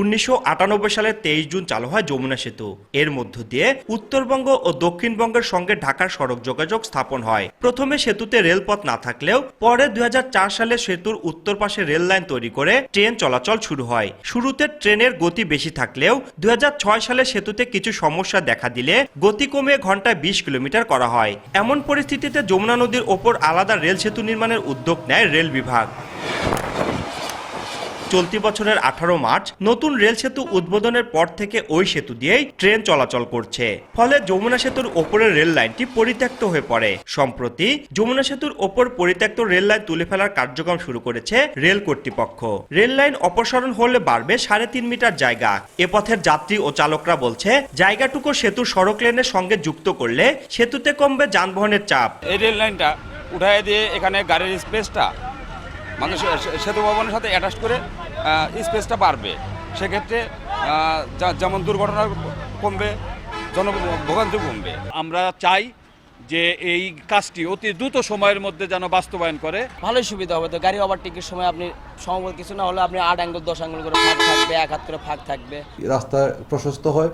উনিশশো আটানব্বই সালের তেইশ জুন চালু হয় যমুনা সেতু। এর মধ্য দিয়ে উত্তরবঙ্গ ও দক্ষিণবঙ্গের সঙ্গে ঢাকার সড়ক যোগাযোগ স্থাপন হয়। প্রথমে সেতুতে রেলপথ না থাকলেও পরে দুই হাজার চার সালে সেতুর উত্তর পাশে রেল লাইন তৈরি করে ট্রেন চলাচল শুরু হয়। শুরুতে ট্রেনের গতি বেশি থাকলেও দু হাজার ছয় সালে সেতুতে কিছু সমস্যা দেখা দিলে গতি কমিয়ে ঘন্টায় বিশ কিলোমিটার করা হয়। এমন পরিস্থিতিতে যমুনা নদীর ওপর আলাদা রেল সেতু নির্মাণের উদ্যোগ নেয় রেল বিভাগ। চলতি বছরের আঠারো মার্চ নতুন রেল সেতু উদ্বোধনের পর থেকে ওই সেতু দিয়েই ট্রেন চলাচল করছে। ফলে যমুনা সেতুর ওপরের রেল লাইনটি পরিত্যক্ত হয়ে পড়ে। সম্প্রতি যমুনা সেতুর ওপর পরিত্যক্ত রেল লাইন তুলে ফেলার কার্যক্রম শুরু করেছে রেল কর্তৃপক্ষ। রেল লাইন অপসারণ হলে বাড়বে সাড়ে তিন মিটার জায়গা। এ পথের যাত্রী ও চালকরা বলছে, জায়গাটুকু সেতু সড়ক লেনের সঙ্গে যুক্ত করলে সেতুতে কমবে যানবাহনের চাপ। এই রেল লাইনটা উঠায় দিয়ে এখানে গাড়ির স্পেসটা মানে সে- সে- সেতু ভবনের সাথে অ্যাটাচ করে স্পেসটা বাড়বে। সেক্ষেত্রে যেমন দুর্ঘটনা কমবে জনভোগান্তি কমবে। আমরা চাই যে এই কাজটি অতি দ্রুত সময়ের মধ্যে যেন বাস্তবায়ন করে। ভালোই সুবিধা হবে তো গাড়ি ওভারটেকের সময় আপনি সম্ভবত কিছু না হলে আপনি আট আঙ্গুল দশ আঙ্গুল করে ফাঁক থাকবে এক হাত করে ফাঁক থাকবে। রাস্তা প্রশস্ত হয়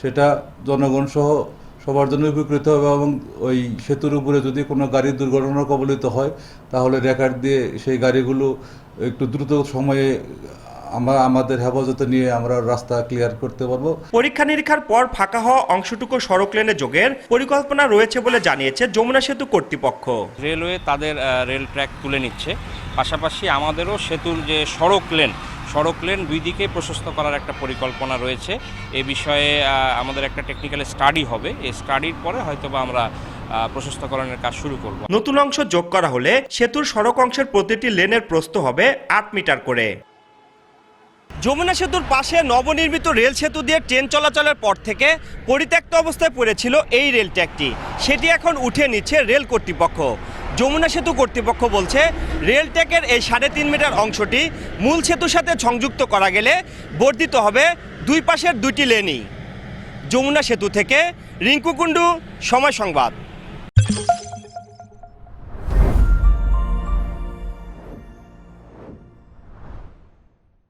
সেটা জনগণ সহ সবার জন্য উপকৃত হবে এবং ওই সেতুর উপরে যদি কোনো গাড়ির দুর্ঘটনা কবলিত হয় তাহলে রেকার্ড দিয়ে সেই গাড়িগুলো একটু দ্রুত সময়ে আমরা আমাদের হেফাজতে নিয়ে আমরা রাস্তা ক্লিয়ার করতে পারব। পরীক্ষা নিরীক্ষার পর ফাঁকা হওয়া অংশটুকু সড়ক লেনে যোগের পরিকল্পনা রয়েছে বলে জানিয়েছে যমুনা সেতু কর্তৃপক্ষ। রেলওয়ে তাদের রেল ট্র্যাক তুলে নিচ্ছে। পাশাপাশি আমাদেরও সেতুর যে সড়ক লেন সড়ক লেন দুই দিকে প্রশস্ত করার একটা পরিকল্পনা রয়েছে। এ বিষয়ে আমাদের একটা টেকনিক্যাল স্টাডি হবে। এই স্টাডির পরে হয়তোবা আমরা প্রশস্তকরণের কাজ শুরু করব। নতুন অংশ যোগ করা হলে সেতুর সড়ক অংশের প্রতিটি লেনের প্রস্থ হবে আট মিটার করে। যমুনা সেতুর পাশে নবনির্মিত রেল সেতু দিয়ে ট্রেন চলাচলের পর থেকে পরিত্যক্ত অবস্থায় পড়েছিল এই রেল ট্র্যাকটি সেটি এখন উঠে নিচ্ছে রেল কর্তৃপক্ষ। যমুনা সেতু কর্তৃপক্ষ বলছে রেলটেকের এই সাড়ে তিন মিটার অংশটি মূল সেতুর সাথে সংযুক্ত করা গেলে বর্ধিত হবে দুই পাশের দুটি লেনই। যমুনা সেতু থেকে রিঙ্কুকুণ্ডু, সময় সংবাদ।